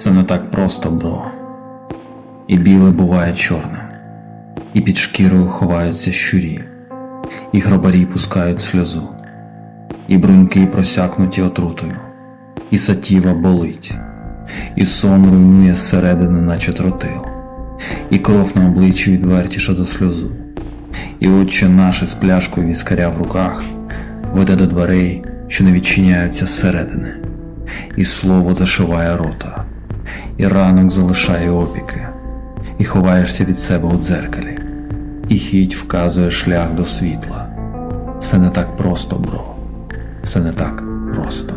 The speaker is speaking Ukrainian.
Це не так просто, бро. І біле буває чорним, і під шкірою ховаються щурі, і гробарі пускають сльозу, і бруньки просякнуті отрутою, і сатіва болить, і сон руйнує зсередини, наче тротил, і кров на обличчі відвертіша за сльозу, і отче наше з пляшкою віскаря в руках веде до дверей, що не відчиняються зсередини, і слово зашиває рота, і ранок залишає опіки, і ховаєшся від себе у дзеркалі, і хіть вказує шлях до світла. Все не так просто, бро. Все не так просто.